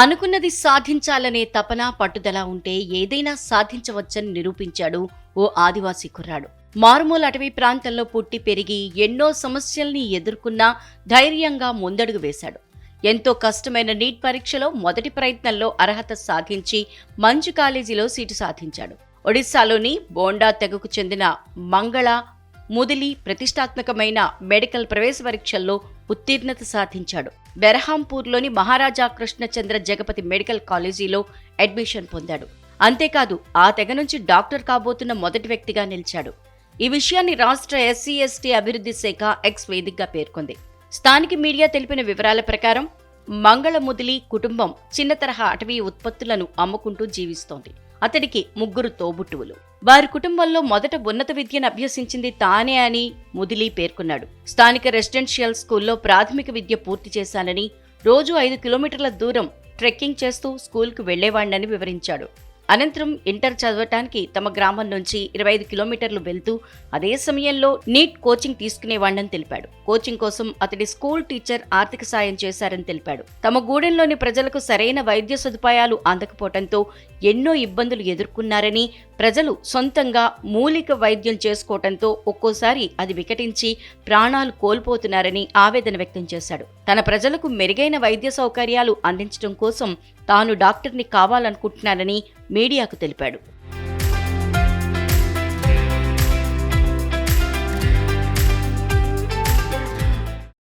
అనుకున్నది సాధించాలనే తపన పట్టుదల ఉంటే ఏదైనా సాధించవచ్చని నిరూపించాడు ఓ ఆదివాసీ కుర్రాడు. మారుమూల అటవీ ప్రాంతంలో పుట్టి పెరిగి ఎన్నో సమస్యల్ని ఎదుర్కొన్నా ధైర్యంగా ముందడుగు వేశాడు. ఎంతో కష్టమైన నీట్ పరీక్షలో మొదటి ప్రయత్నంలో అర్హత సాధించి మంచు కాలేజీలో సీటు సాధించాడు. ఒడిశాలోని బోండా తెగకు చెందిన మంగళ ముదిలి ప్రతిష్టాత్మకమైన మెడికల్ ప్రవేశ పరీక్షల్లో ఉత్తీర్ణత సాధించాడు. బెరహాంపూర్లోని మహారాజా కృష్ణచంద్ర జగపతి మెడికల్ కాలేజీలో అడ్మిషన్ పొందాడు. అంతేకాదు ఆ తెగ నుంచి డాక్టర్ కాబోతున్న మొదటి వ్యక్తిగా నిలిచాడు. ఈ విషయాన్ని రాష్ట్ర ఎస్సీ ఎస్టీ అభివృద్ధి శాఖ ఎక్స్ వేదికగా పేర్కొంది. స్థానిక మీడియా తెలిపిన వివరాల ప్రకారం మంగళముదిలి కుటుంబం చిన్న తరహా అటవీ ఉత్పత్తులను అమ్ముకుంటూ జీవిస్తోంది. అతడికి ముగ్గురు తోబుట్టువులు. వారి కుటుంబంలో మొదట ఉన్నత విద్యను అభ్యసించింది తానే అని ముదిలి పేర్కొన్నాడు. స్థానిక రెసిడెన్షియల్ స్కూల్లో ప్రాథమిక విద్య పూర్తి చేశానని రోజు ఐదు కిలోమీటర్ల దూరం ట్రెక్కింగ్ చేస్తూ స్కూల్కు వెళ్ళేవాణ్ణని వివరించాడు. అనంతరం ఇంటర్ చదవటానికి తమ గ్రామం నుంచి ఇరవై ఐదు కిలోమీటర్లు వెళ్తూ అదే సమయంలో నీట్ కోచింగ్ తీసుకునేవాడని తెలిపాడు. కోచింగ్ కోసం అతడి స్కూల్ టీచర్ ఆర్థిక సాయం చేశారని తెలిపాడు. తమ గూడెంలోని ప్రజలకు సరైన వైద్య సదుపాయాలు అందకపోవడంతో ఎన్నో ఇబ్బందులు ఎదుర్కొన్నారని ప్రజలు సొంతంగా మూలిక వైద్యం చేసుకోవడంతో ఒక్కోసారి అది వికటించి ప్రాణాలు కోల్పోతున్నారని ఆవేదన వ్యక్తం చేశాడు. తన ప్రజలకు మెరుగైన వైద్య సౌకర్యాలు అందించడం కోసం తాను డాక్టర్ని కావాలనుకుంటున్నానని మీడియాకు తెలిపాడు.